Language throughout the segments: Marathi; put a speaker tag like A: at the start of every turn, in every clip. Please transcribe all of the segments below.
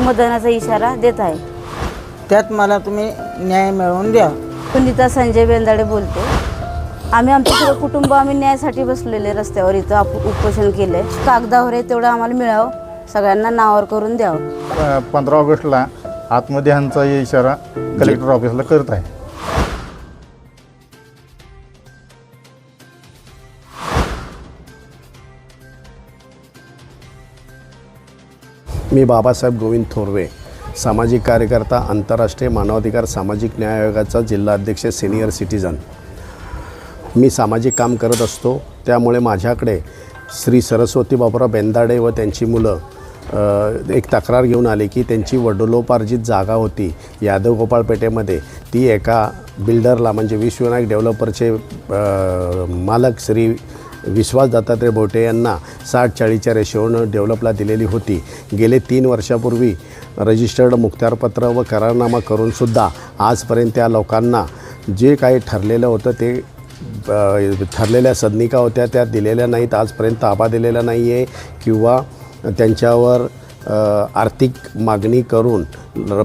A: मतदानाचा इशारा देत आहे.
B: त्यात मला तुम्ही न्याय मिळवून द्या.
A: सुनीता संजय बेंदाडे बोलते आम्ही आमचं सगळं कुटुंब आम्ही न्यायासाठी बसलेले रस्त्यावर इथं आप उपोषण केलंय. कागदावर आहे तेवढं आम्हाला मिळावं. सगळ्यांना नावावर करून द्यावं.
C: पंधरा ऑगस्टला आत्मध्यानचा इशारा कलेक्टर ऑफिसला करत आहे.
D: मी बाबासाहेब गोविंद थोरवे सामाजिक कार्यकर्ता आंतरराष्ट्रीय मानवाधिकार सामाजिक न्याय आयोगाचा जिल्हा अध्यक्ष सिनियर सिटीजन. मी सामाजिक काम करत असतो त्यामुळे माझ्याकडे श्री सरस्वती बाबुराव बेंदाडे व त्यांची मुलं एक तक्रार घेऊन आली की त्यांची वडिलोपार्जित जागा होती यादव गोपाळपेठेमध्ये ती एका बिल्डरला म्हणजे विश्वनायक डेव्हलपरचे मालक श्री विश्वास दत्तात्रय बोटे यांना साठ चाळीसच्या रेशोनं डेव्हलपला दिलेली होती. गेले तीन वर्षापूर्वी रजिस्टर्ड मुख्तारपत्र व करारनामा करूनसुद्धा आजपर्यंत त्या लोकांना जे काही ठरलेलं होतं ते ठरलेल्या सदनिका होत्या त्या दिलेल्या नाहीत. आजपर्यंत ताबा दिलेला नाही आहे किंवा त्यांच्यावर आर्थिक मागणी करून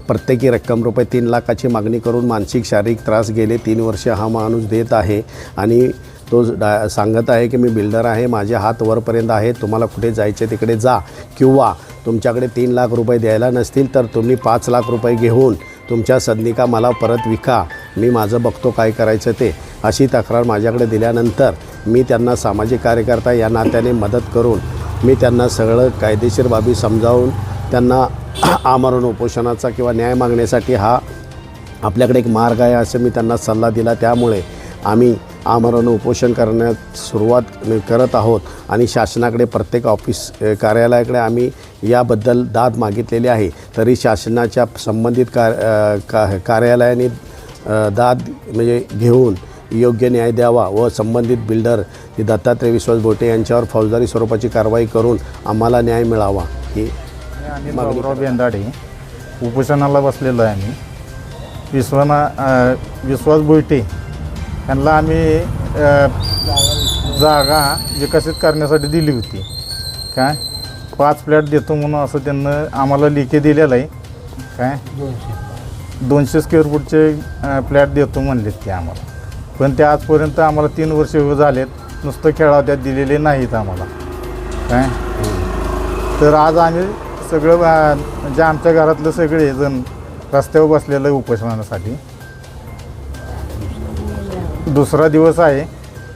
D: प्रत्येकी रक्कम रुपये तीन लाखाची मागणी करून मानसिक शारीरिक त्रास गेले तीन वर्ष हा माणूस देत आहे. आणि तो डा सांगत आहे की मी बिल्डर आहे माझे हात वरपर्यंत आहे तुम्हाला कुठे जायचे तिकडे जा. किंवा तुमच्याकडे तीन लाख रुपये द्यायला नसतील तर तुम्ही पाच लाख रुपये घेऊन तुमच्या सदनिका मला परत विका. मी माझं बघतो काय करायचं ते. अशी तक्रार माझ्याकडे दिल्यानंतर मी त्यांना सामाजिक कार्यकर्ता या नात्याने मदत करून मी त्यांना सगळं कायदेशीर बाबी समजावून त्यांना आमरण उपोषणाचा किंवा न्याय मागण्यासाठी हा आपल्याकडे एक मार्ग आहे असं मी त्यांना सल्ला दिला. त्यामुळे आम्ही आमरण उपोषण करण्यात सुरुवात करत आहोत आणि शासनाकडे प्रत्येक ऑफिस कार्यालयाकडे आम्ही याबद्दल दाद मागितलेली आहे. तरी शासनाच्या संबंधित कार का कार्यालयाने दाद म्हणजे घेऊन योग्य न्याय द्यावा व संबंधित बिल्डर दत्तात्रय विश्वास बोटे यांच्यावर फौजदारी स्वरूपाची कारवाई करून आम्हाला न्याय मिळावा ही
C: बाबुराव बेंदाडे उपोषणाला बसलेलो आहे आम्ही. विश्वना विश्वास बोईटे त्यांना आम्ही जागा विकसित करण्यासाठी दिली होती. काय? पाच फ्लॅट देतो म्हणून असं त्यांनं आम्हाला लिखे दिलेलं आहे. काय? दोनशे स्क्वेअर फूटचे फ्लॅट देतो म्हणलेत ते आम्हाला. पण ते आजपर्यंत आम्हाला तीन वर्ष झालेत. नुसतं खेळाव त्यात दिलेले नाहीत आम्हाला. काय? तर आज आम्ही सगळं जे म्हणजे आमच्या घरातलं सगळे जण रस्त्यावर बसलेलं आहे उपोषणासाठी. दुसरा दिवस आहे.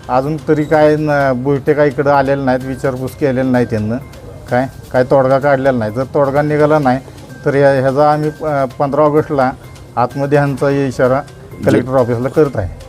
C: अजून तरी काय न बुलटे काय इकडं आलेलं नाहीत विचारपूस केलेलं नाही त्यांनं काय काय तोडगा काढलेला नाही. जर तोडगा निघाला नाही तर ह्या ह्याचा आम्ही पंधरा ऑगस्टला आत्मध्यानचा इशारा कलेक्टर ऑफिसला करत आहे.